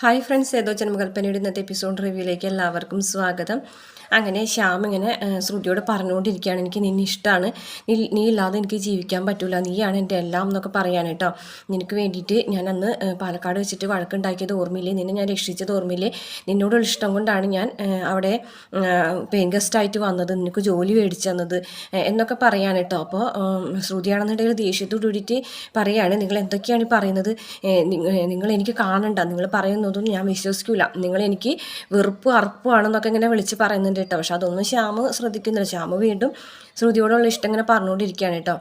Hi friends ഏതോ ജന്മകൽപ്പനയുടെ ഇന്നത്തെ episode റിവ്യൂയിലേക്ക് എല്ലാവർക്കും സ്വാഗതം. അങ്ങനെ ശ്യാം ഇങ്ങനെ ശ്രുതിയോട് പറഞ്ഞുകൊണ്ടിരിക്കുകയാണ്. എനിക്ക് നിന്നെ ഇഷ്ടമാണ് നീ നീ ഇല്ലാതെ എനിക്ക് ജീവിക്കാൻ പറ്റില്ല നീയാണ് എന്റെ എല്ലാം എന്നൊക്കെ പറയാൻ കേട്ടോ. നിനക്ക് വേണ്ടിയിട്ട് ഞാൻ അന്ന് പാലക്കാട് വെച്ചിട്ട് വഴക്കുണ്ടാക്കിയത് ഓർമ്മയില്ലേ? നിന്നെ ഞാൻ രക്ഷിച്ചത് ഓർമ്മയില്ലേ? നിന്നോടുള്ള ഇഷ്ടം കൊണ്ടാണ് ഞാൻ അവിടെ പെയിൻ ഗസ്റ്റായിട്ട് വന്നത്. നിനക്ക് ജോലി മേടിച്ചു തന്നത് എന്നൊക്കെ പറയാൻ കേട്ടോ. അപ്പോൾ ശ്രുതിയാണെന്നുണ്ടെങ്കിൽ ദേഷ്യത്തോട് കൂടിയിട്ട് പറയുകയാണ് നിങ്ങൾ എന്തൊക്കെയാണ് പറയുന്നത്? നിങ്ങൾ എനിക്ക് കാണണ്ട. നിങ്ങൾ പറയുന്നതൊന്നും ഞാൻ വിശ്വസിക്കില്ല നിങ്ങൾ എനിക്ക് വെറുപ്പ് അറപ്പുവാണെന്നൊക്കെ ഇങ്ങനെ വിളിച്ച് പറയുന്നുണ്ട് കേട്ടോ പക്ഷെ അതൊന്നും ശ്യാമ് ശ്രദ്ധിക്കുന്നില്ല. ശ്യാമ് വീണ്ടും ശ്രുതിയോടുള്ള ഇഷ്ടം ഇങ്ങനെ പറഞ്ഞുകൊണ്ടിരിക്കുകയാണ് കേട്ടോ.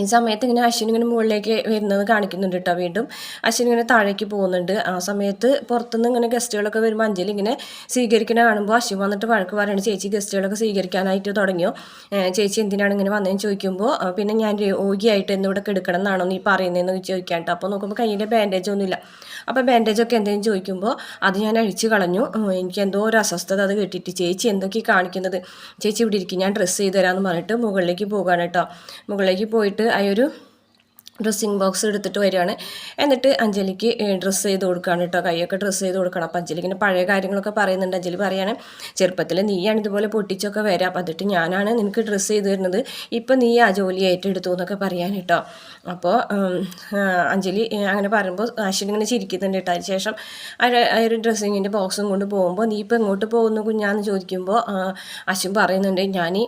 ഈ സമയത്ത് ഇങ്ങനെ അശ്വിൻ ഇങ്ങനെ മുകളിലേക്ക് വരുന്നത് കാണിക്കുന്നുണ്ട് കേട്ടോ വീണ്ടും. അശ്വിൻ ഇങ്ങനെ താഴേക്ക് പോകുന്നുണ്ട്. ആ സമയത്ത് പുറത്തുനിന്ന് ഇങ്ങനെ ഗസ്റ്റുകളൊക്കെ വരുമ്പോൾ അഞ്ജലി ഇങ്ങനെ സ്വീകരിക്കണ കാണുമ്പോൾ അശ്വിൻ വന്നിട്ട് വഴക്ക് പറയുന്നത് ചേച്ചി ഗസ്റ്റുകളൊക്കെ സ്വീകരിക്കാനായിട്ട് തുടങ്ങിയോ? ചേച്ചി എന്തിനാണ് ഇങ്ങനെ വന്നതെന്ന് ചോദിക്കുമ്പോൾ പിന്നെ ഞാൻ രോഗിയായിട്ട് എന്നിവിടെ കിടക്കണം എന്നാണോ നീ പറയുന്നതെന്ന് ചോദിക്കാൻ അപ്പോൾ നോക്കുമ്പോൾ കയ്യിന്റെ ബാൻഡേജ് ഒന്നുമില്ല അപ്പോൾ ബാൻഡേജൊക്കെ എന്തെങ്കിലും ചോദിക്കുമ്പോൾ അത് ഞാൻ അഴിച്ച് കളഞ്ഞു. എനിക്ക് എന്തോ ഒരു അസ്വസ്ഥത അത് കിട്ടിയിട്ട് ചേച്ചി എന്തൊക്കെ കാണിക്കുന്നത്? ചേച്ചി ഇവിടെ ഇരിക്കും ഞാൻ ഡ്രസ്സ് ചെയ്ത് തരാമെന്ന് പറഞ്ഞിട്ട് മുകളിലേക്ക് പോകാണ് കേട്ടോ മുകളിലേക്ക് പോയിട്ട് ആ ഒരു ഡ്രസ്സിങ് ബോക്സ് എടുത്തിട്ട് വരികയാണ്. എന്നിട്ട് അഞ്ജലിക്ക് ഡ്രസ്സ് ചെയ്ത് കൊടുക്കുകയാണ് കേട്ടോ. കൈയൊക്കെ ഡ്രസ്സ് ചെയ്ത് കൊടുക്കണം. അപ്പം അഞ്ജലി ഇങ്ങനെ പഴയ കാര്യങ്ങളൊക്കെ പറയുന്നുണ്ട്. അഞ്ജലി പറയാണ് ചെറുപ്പത്തിൽ നീയാണ് ഇതുപോലെ പൊട്ടിച്ചൊക്കെ വരാം അപ്പം എന്നിട്ട് ഞാനാണ് നിനക്ക് ഡ്രസ്സ് ചെയ്ത് തരുന്നത്. ഇപ്പം നീ ആ ജോലി ഏറ്റെടുത്തു എന്നൊക്കെ പറയാൻ കേട്ടോ. അപ്പോൾ അഞ്ജലി അങ്ങനെ പറയുമ്പോൾ അശ്വിൻ ഇങ്ങനെ ചിരിക്കുന്നുണ്ട് കേട്ടോ. അതിന് ശേഷം ആ ഒരു- ഡ്രസ്സിങ്ങിന്റെ ബോക്സും കൊണ്ട് പോകുമ്പോൾ നീ ഇപ്പോൾ എങ്ങോട്ട് പോകുന്നു കുഞ്ഞാന്ന് ചോദിക്കുമ്പോൾ അശ്വിൻ പറയുന്നുണ്ട് ഞാൻ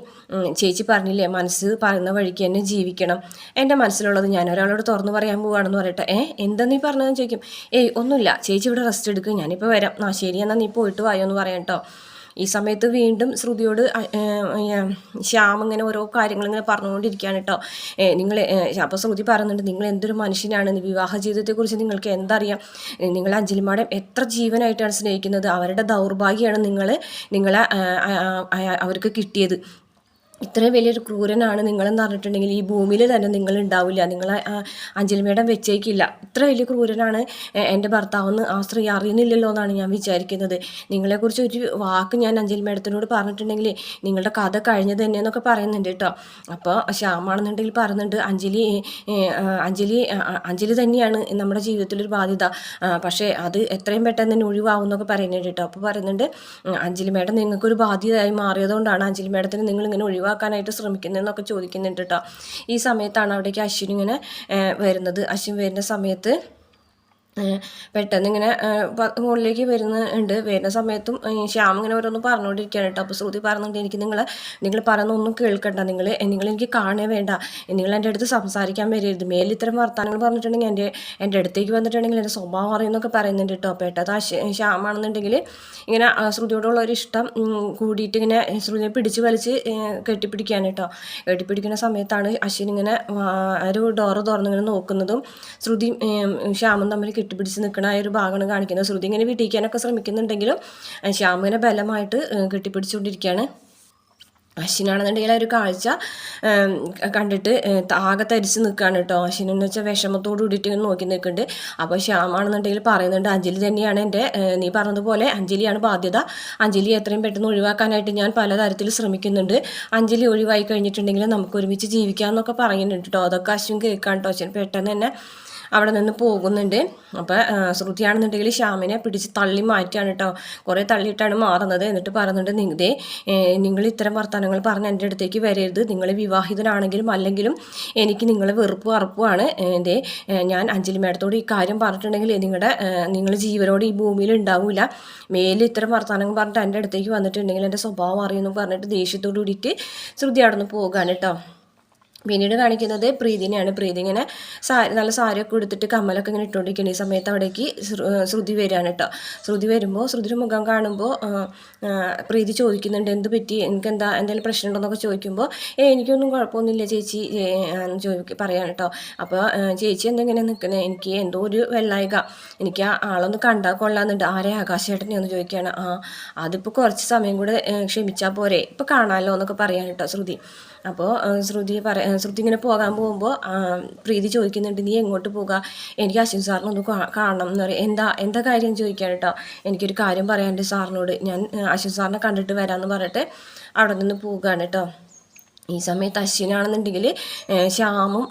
ചേച്ചി പറഞ്ഞില്ലേ മനസ്സ് പറയുന്ന വഴിക്ക് തന്നെ ജീവിക്കണം. എന്റെ മനസ്സിലുള്ളത് ഞാൻ ഒരാളോട് തുറന്നു പറയാൻ പോവുകയാണെന്ന് പറയട്ടെ. ഏ എന്താ നീ പറഞ്ഞതെന്ന് ചോദിക്കും. ഏയ് ഒന്നുമില്ല. ചേച്ചി ഇവിടെ റെസ്റ്റ് എടുക്കും. ഞാനിപ്പോൾ വരാം. ആ ശരി എന്നാൽ നീ പോയിട്ട് വായോ എന്ന് പറയാം കേട്ടോ ഈ സമയത്ത് വീണ്ടും ശ്രുതിയോട് ശ്യാം ഇങ്ങനെ ഓരോ കാര്യങ്ങൾ ഇങ്ങനെ പറഞ്ഞുകൊണ്ടിരിക്കുകയാണ് കേട്ടോ നിങ്ങൾ അപ്പോൾ ശ്രുതി പറയുന്നുണ്ട് നിങ്ങൾ എന്തൊരു മനുഷ്യനാണ്? വിവാഹ ജീവിതത്തെക്കുറിച്ച് നിങ്ങൾക്ക് എന്തറിയാം? നിങ്ങൾ അഞ്ജലിമാടെ എത്ര ജീവനായിട്ടാണ് സ്നേഹിക്കുന്നത്? അവരുടെ ദൗർഭാഗ്യമാണ് നിങ്ങൾ നിങ്ങളെ അവർക്ക് കിട്ടിയത്. ഇത്രയും വലിയൊരു ക്രൂരനാണ് നിങ്ങളെന്ന് പറഞ്ഞിട്ടുണ്ടെങ്കിൽ ഈ ഭൂമിയിൽ തന്നെ നിങ്ങൾ ഉണ്ടാവില്ല നിങ്ങൾ അഞ്ജലി മേഡം വെച്ചേക്കില്ല. ഇത്ര വലിയ ക്രൂരനാണ് എന്റെ ഭർത്താവെന്ന് ആ സ്ത്രീ അറിയുന്നില്ലല്ലോ എന്നാണ് ഞാൻ വിചാരിക്കുന്നത്. നിങ്ങളെക്കുറിച്ച് ഒരു വാക്ക് ഞാൻ അഞ്ജലി മേഡത്തിനോട് പറഞ്ഞിട്ടുണ്ടെങ്കിൽ നിങ്ങളുടെ കഥ കഴിഞ്ഞത് തന്നെയെന്നൊക്കെ പറയുന്നുണ്ട് കേട്ടോ. അപ്പോൾ ശ്യാമാണെന്നുണ്ടെങ്കിൽ പറയുന്നുണ്ട് അഞ്ജലി അഞ്ജലി അഞ്ജലി തന്നെയാണ് നമ്മുടെ ജീവിതത്തിലൊരു ബാധ്യത. പക്ഷേ അത് എത്രയും പെട്ടെന്ന് തന്നെ ഒഴിവാകും എന്നൊക്കെ പറയുന്നുണ്ട് കേട്ടോ. അപ്പോൾ പറയുന്നുണ്ട് അഞ്ജലി മേഡം നിങ്ങൾക്കൊരു ബാധ്യതയായി മാറിയതുകൊണ്ടാണ് അഞ്ജലി മേഡത്തിന് നിങ്ങൾ ഇങ്ങനെ ഒഴിവാക്കാനായിട്ട് ശ്രമിക്കുന്നതെന്നൊക്കെ ചോദിക്കുന്നുണ്ട് കേട്ടോ ഈ സമയത്താണ് അവിടേക്ക് അശ്വിൻ ഇങ്ങനെ വരുന്നത്. അശ്വിൻ വരുന്ന സമയത്ത് പെട്ടെന്ന് ഇങ്ങനെ മുകളിലേക്ക് വരുന്നുണ്ട് വരുന്ന സമയത്തും ശ്യാം ഇങ്ങനെ ഓരോന്ന് പറഞ്ഞുകൊണ്ടിരിക്കുകയാണ് കേട്ടോ. അപ്പോൾ ശ്രുതി പറഞ്ഞുകൊണ്ട് എനിക്ക് നിങ്ങൾ നിങ്ങൾ പറയുന്നൊന്നും കേൾക്കണ്ട. നിങ്ങൾ നിങ്ങൾ എനിക്ക് കാണേ വേണ്ട. നിങ്ങൾ എന്റെ അടുത്ത് സംസാരിക്കാൻ വരരുത്. മേലിൽ ഇത്തരം വർത്തമാനങ്ങൾ പറഞ്ഞിട്ടുണ്ടെങ്കിൽ എന്റെ എന്റെ അടുത്തേക്ക് വന്നിട്ടുണ്ടെങ്കിൽ എന്റെ സ്വഭാവം അറിയുന്നൊക്കെ പറയുന്നുണ്ട് കേട്ടോ. പെട്ടത് ആ ശ്യ- ശ്യാമാണെന്നുണ്ടെങ്കിൽ ഇങ്ങനെ ശ്രുതിയോടുള്ള ഒരു ഇഷ്ടം കൂടിയിട്ട് ഇങ്ങനെ ശ്രുതിയെ പിടിച്ച് വലിച്ച് കെട്ടിപ്പിടിക്കുകയാണ് കേട്ടോ. കെട്ടിപ്പിടിക്കുന്ന സമയത്താണ് അശ്വിൻ ഇങ്ങനെ ഒരു ഡോറ് തുറന്നിങ്ങനെ നോക്കുന്നതും ശ്രുതി ശ്യാമും തമ്മിൽ കെട്ടിപ്പിടിച്ച് നിൽക്കണ ഒരു ഭാഗമാണ് കാണിക്കുന്നത്. ശ്രുതി ഇങ്ങനെ വിടിയിക്കാനൊക്കെ ശ്രമിക്കുന്നുണ്ടെങ്കിലും ശ്യാമുവിനെ ശ്യാം ബലമായിട്ട് കെട്ടിപ്പിടിച്ചുകൊണ്ടിരിക്കുകയാണ്. അശ്വിനാണെന്നുണ്ടെങ്കിൽ ആ ഒരു കാഴ്ച കണ്ടിട്ട് ആകെ തരിച്ച് നിൽക്കുകയാണ് കേട്ടോ. അശ്വിൻ എന്ന് വെച്ചാൽ വിഷമത്തോട് കൂടിയിട്ട് നോക്കി നിൽക്കുന്നുണ്ട് അപ്പോൾ ശ്യാമാണെന്നുണ്ടെങ്കിൽ പറയുന്നുണ്ട് അഞ്ജലി തന്നെയാണ് എന്റെ നീ പറഞ്ഞതുപോലെ അഞ്ജലിയാണ് ബാധ്യത. അഞ്ജലി എത്രയും പെട്ടെന്ന് ഒഴിവാക്കാനായിട്ട് ഞാൻ പലതരത്തിൽ ശ്രമിക്കുന്നുണ്ട്. അഞ്ജലി ഒഴിവായി കഴിഞ്ഞിട്ടുണ്ടെങ്കിൽ നമുക്ക് ഒരുമിച്ച് ജീവിക്കാമെന്നൊക്കെ പറയുന്നുണ്ട് കേട്ടോ. അതൊക്കെ അശ്വിൻ കേൾക്കാൻ കേട്ടോ. അശ്വിൻ പെട്ടെന്ന് തന്നെ അവിടെ നിന്ന് പോകുന്നുണ്ട്. അപ്പോൾ ശ്രുതിയാണെന്നുണ്ടെങ്കിൽ ശ്യാമിനെ പിടിച്ച് തള്ളി മാറ്റിയാണ് കേട്ടോ കുറേ തള്ളിയിട്ടാണ് മാറുന്നത്. എന്നിട്ട് പറയുന്നുണ്ട് നിങ്ങതേ നിങ്ങൾ ഇത്തരം വർത്തമാനങ്ങൾ പറഞ്ഞ് എന്റെ അടുത്തേക്ക് വരരുത്. നിങ്ങൾ വിവാഹിതനാണെങ്കിലും അല്ലെങ്കിലും എനിക്ക് നിങ്ങളെ വെറുപ്പ് അറപ്പുമാണ്. എന്റെ ഞാൻ അഞ്ജലി മേഡത്തോട് ഈ കാര്യം പറഞ്ഞിട്ടുണ്ടെങ്കിൽ നിങ്ങളുടെ നിങ്ങൾ ജീവനോട് ഈ ഭൂമിയിൽ ഉണ്ടാവില്ല മേലിൽ ഇത്തരം വർത്തമാനങ്ങൾ പറഞ്ഞിട്ട് എന്റെ അടുത്തേക്ക് വന്നിട്ടുണ്ടെങ്കിൽ എന്റെ സ്വഭാവം അറിയുന്നു പറഞ്ഞിട്ട് ദേഷ്യത്തോട് കൂടിയിട്ട് ശ്രുതി അവിടെ നിന്ന് പോകാൻ കേട്ടോ പിന്നീട് കാണിക്കുന്നത് പ്രീതിനെയാണ്. പ്രീതി ഇങ്ങനെ സാരി നല്ല സാരിയൊക്കെ എടുത്തിട്ട് കമ്മലൊക്കെ ഇങ്ങനെ ഇട്ടുകൊണ്ടിരിക്കുന്ന ഈ സമയത്ത് അവിടേക്ക് ശ്രുതി വരികയാണ് കേട്ടോ ശ്രുതി വരുമ്പോൾ ശ്രുതിയുടെ മുഖം കാണുമ്പോൾ പ്രീതി ചോദിക്കുന്നുണ്ട് എന്ത് പറ്റി? എനിക്ക് എന്താ എന്തെങ്കിലും പ്രശ്നം ഉണ്ടോന്നൊക്കെ ചോദിക്കുമ്പോൾ ഏ എനിക്കൊന്നും കുഴപ്പമൊന്നുമില്ല ചേച്ചി ചോദിക്കുക പറയാണ് കേട്ടോ അപ്പോൾ ചേച്ചി എന്തെങ്ങനെ നിൽക്കുന്നത് എനിക്ക് എന്തോ ഒരു വെള്ളായിക. എനിക്ക് ആ ആളൊന്ന് കണ്ടാൽ കൊള്ളാമെന്നുണ്ട് ആരെ ആകാശേട്ടനെ ഒന്ന് ചോദിക്കുകയാണ് ആ അതിപ്പോൾ കുറച്ച് സമയം കൂടെ ക്ഷമിച്ചാൽ പോരെ. ഇപ്പോൾ കാണാമല്ലോ എന്നൊക്കെ പറയാൻ കേട്ടോ ശ്രുതി. അപ്പോൾ ശ്രുതി പറ ശ്രുതി ഇങ്ങനെ പോകാൻ പോകുമ്പോൾ പ്രീതി ചോദിക്കുന്നുണ്ട് നീ എങ്ങോട്ട് പോകുക എനിക്ക് അശ്വിൻ സാറിനെ ഒന്ന് കാണണം എന്ന് പറയും. എന്താ എന്താ കാര്യം? ചോദിക്കാൻ കേട്ടോ. എനിക്കൊരു കാര്യം പറയാനുണ്ട് സാറിനോട്. ഞാൻ അശ്വിൻ സാറിനെ കണ്ടിട്ട് വരാമെന്ന് പറഞ്ഞിട്ട് അവിടെ നിന്ന് പോവുകയാണ് കേട്ടോ. ഈ സമയത്ത് അശ്വിനാണെന്നുണ്ടെങ്കിൽ ശ്യാമും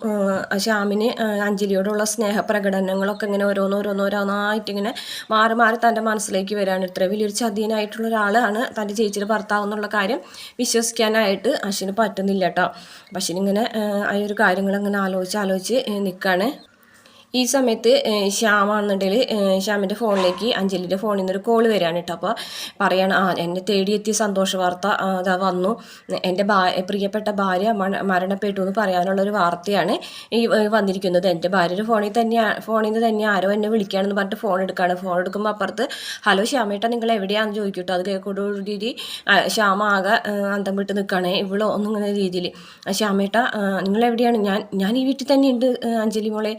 ശ്യാമിന് അഞ്ജലിയോടുള്ള സ്നേഹപ്രകടനങ്ങളൊക്കെ ഇങ്ങനെ ഓരോന്നോരോന്നോരോന്നായിട്ട് ഇങ്ങനെ മാറി മാറി തന്റെ മനസ്സിലേക്ക് വരാണ്. ഇത്ര വലിയൊരു ചതിയനായിട്ടുള്ള ഒരാളാണ് തന്റെ ചേച്ചിയുടെ ഭർത്താവ് എന്നുള്ള കാര്യം വിശ്വസിക്കാനായിട്ട് അശ്വിന് പറ്റുന്നില്ല കേട്ടോ. അപ്പം അശ്വിനിങ്ങനെ ആ ഒരു കാര്യങ്ങളിങ്ങനെ ആലോചിച്ച് ആലോചിച്ച് നിൽക്കുകയാണ് ഈ സമയത്ത് ശ്യാമാണെന്നുണ്ടെങ്കിൽ ശ്യാമിന്റെ ഫോണിലേക്ക് അഞ്ജലിന്റെ ഫോണിൽ നിന്നൊരു കോൾ വരികയാണ് കേട്ടോ. അപ്പോൾ പറയാണ് ആ എന്നെ തേടിയെത്തിയ സന്തോഷ വാർത്ത അതാ വന്നു. എന്റെ ഭാ പ്രിയപ്പെട്ട ഭാര്യ മരണപ്പെട്ടു എന്ന് പറയാനുള്ളൊരു വാർത്തയാണ് ഈ വന്നിരിക്കുന്നത്. എന്റെ ഭാര്യയുടെ ഫോണിൽ തന്നെയാണ് ഫോണിൽ നിന്ന് തന്നെ ആരോ എന്നെ വിളിക്കുകയാണെന്ന് പറഞ്ഞിട്ട് ഫോൺ എടുക്കുകയാണ്. ഫോൺ എടുക്കുമ്പോൾ അപ്പുറത്ത് ഹലോ ശ്യാമേട്ടാ നിങ്ങൾ എവിടെയാണെന്ന് ചോദിക്കട്ടോ അത് കേൾക്കോടുകൂടി ശ്യാമ ആകെ അന്തം വിട്ട് നിൽക്കുകയാണ് ഇവളോ ഒന്നും ഇങ്ങനെ രീതിയിൽ ശ്യാമേട്ട നിങ്ങൾ എവിടെയാണ്? ഞാൻ ഞാൻ ഈ വീട്ടിൽ തന്നെയുണ്ട് അഞ്ജലി മോളെ.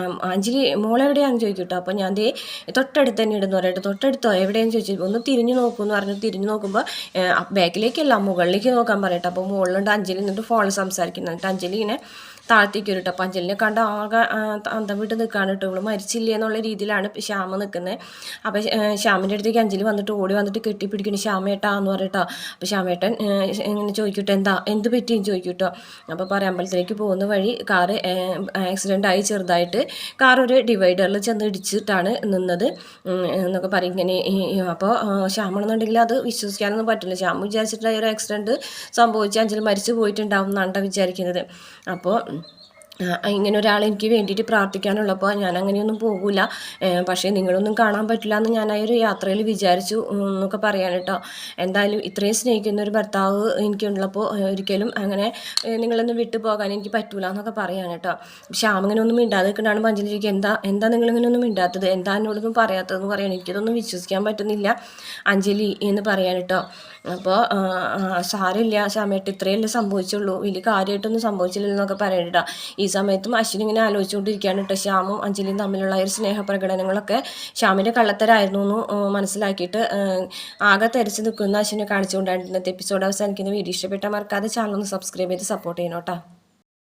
ഏഹ് ആ, അഞ്ജലി മോളെവിടെയാണെന്ന് ചോദിക്കട്ടോ? അപ്പോൾ ഞാൻ ദേ തൊട്ടടുത്ത് തന്നെ ഇടുന്നു പറയട്ടെ തൊട്ടടുത്തോ എവിടെയാണെന്ന് ചോദിച്ചു ഒന്ന് തിരിഞ്ഞു നോക്കുമെന്ന് പറഞ്ഞു തിരിഞ്ഞു നോക്കുമ്പോൾ ബാക്കിലേക്കല്ല മുകളിലേക്ക് നോക്കാൻ പറയട്ടെ അപ്പോൾ മുകളിലുണ്ട് അഞ്ജലി എന്നിട്ട് ഫോണിൽ സംസാരിക്കുന്നു. എന്നിട്ട് അഞ്ജലി ഇങ്ങനെ താഴത്തേക്ക് കേട്ടോ അപ്പം അഞ്ജലിനെ കണ്ട് ആകെ അന്തം വിട്ട് നിൽക്കാണ് കേട്ടോ ഇവൾ മരിച്ചില്ലേ എന്നുള്ള രീതിയിലാണ് ശ്യാമ നിൽക്കുന്നത് അപ്പം ശ്യാമിന്റെ അടുത്തേക്ക് അഞ്ചലി വന്നിട്ട് ഓടി വന്നിട്ട് കെട്ടിപ്പിടിക്കുന്നു. ശ്യാമേട്ടാ എന്ന് പറയട്ടോ അപ്പം ശ്യാമേട്ടൻ ഇങ്ങനെ ചോദിക്കട്ടെ എന്താ? എന്ത് പറ്റിയും ചോദിക്കട്ടോ. അപ്പോൾ പറയാം അമ്പലത്തിലേക്ക് പോകുന്ന വഴി കാറ് ആക്സിഡന്റ് ആയി ചെറുതായിട്ട് കാർ ഒരു ഡിവൈഡറിൽ ചെന്ന് ഇടിച്ചിട്ടാണ് നിന്നത്. എന്നൊക്കെ പറയും ഇങ്ങനെ അപ്പോൾ ശ്യാമണെന്നുണ്ടെങ്കിൽ അത് വിശ്വസിക്കാനൊന്നും പറ്റില്ല. ശ്യാം വിചാരിച്ചിട്ട് ഒരു ആക്സിഡന്റ് സംഭവിച്ച് അഞ്ചൽ മരിച്ചു പോയിട്ടുണ്ടാവും എന്നാണ് വിചാരിക്കുന്നത്. അപ്പോൾ ഇങ്ങനെ ഒരാൾ എനിക്ക് വേണ്ടിയിട്ട് പ്രാർത്ഥിക്കാനുള്ളപ്പോൾ ഞാൻ അങ്ങനെയൊന്നും പോകില്ല പക്ഷേ നിങ്ങളൊന്നും കാണാൻ പറ്റില്ല എന്ന് ഞാൻ ആ ഒരു യാത്രയിൽ വിചാരിച്ചു എന്നൊക്കെ പറയാൻ കേട്ടോ. എന്തായാലും ഇത്രയും സ്നേഹിക്കുന്ന ഒരു ഭർത്താവ് എനിക്കുള്ളപ്പോൾ ഒരിക്കലും അങ്ങനെ നിങ്ങളൊന്നും വിട്ടു പോകാൻ എനിക്ക് പറ്റൂല എന്നൊക്കെ പറയാൻ കേട്ടോ. ശ്യാം ഒന്നും മിണ്ടാതെ നിൽക്കണ്ടാണ് പഞ്ചലി എന്താ എന്താ നിങ്ങളിങ്ങനെ ഒന്നും മിണ്ടാത്തത്? എന്താ എന്നോടൊന്നും പറയാത്തതെന്ന് പറയാൻ എനിക്കിതൊന്നും വിശ്വസിക്കാൻ പറ്റുന്നില്ല. അഞ്ജലി എന്ന് പറയാൻ കേട്ടോ. അപ്പോൾ സാരമില്ല. ശ്യാമേട്ട് ഇത്രയല്ലേ സംഭവിച്ചുള്ളൂ. വലിയ കാര്യമായിട്ടൊന്നും സംഭവിച്ചില്ലെന്നൊക്കെ കേട്ടോ. ഈ സമയത്തും അശ്വിൻ ഇങ്ങനെ ആലോചിച്ചുകൊണ്ടിരിക്കുകയാണ് കേട്ടോ. ശ്യാമും അഞ്ജലിയും തമ്മിലുള്ള ഒരു സ്നേഹ പ്രകടനങ്ങളൊക്കെ ശ്യാമിന്റെ കള്ളത്തരായിരുന്നു എന്ന് മനസ്സിലാക്കിയിട്ട് ആകെ തെരച്ച് നിൽക്കുന്ന അശ്വിനെ കാണിച്ചുകൊണ്ടാണ് ഇന്നത്തെ എപ്പിസോഡ് അവസാനിക്കുന്ന വീഡിയോ ഇഷ്ടപ്പെട്ടാൽ മറക്കാതെ ചാനൽ ഒന്ന് സബ്സ്ക്രൈബ് ചെയ്ത് സപ്പോർട്ട് ചെയ്യണം കേട്ടോ.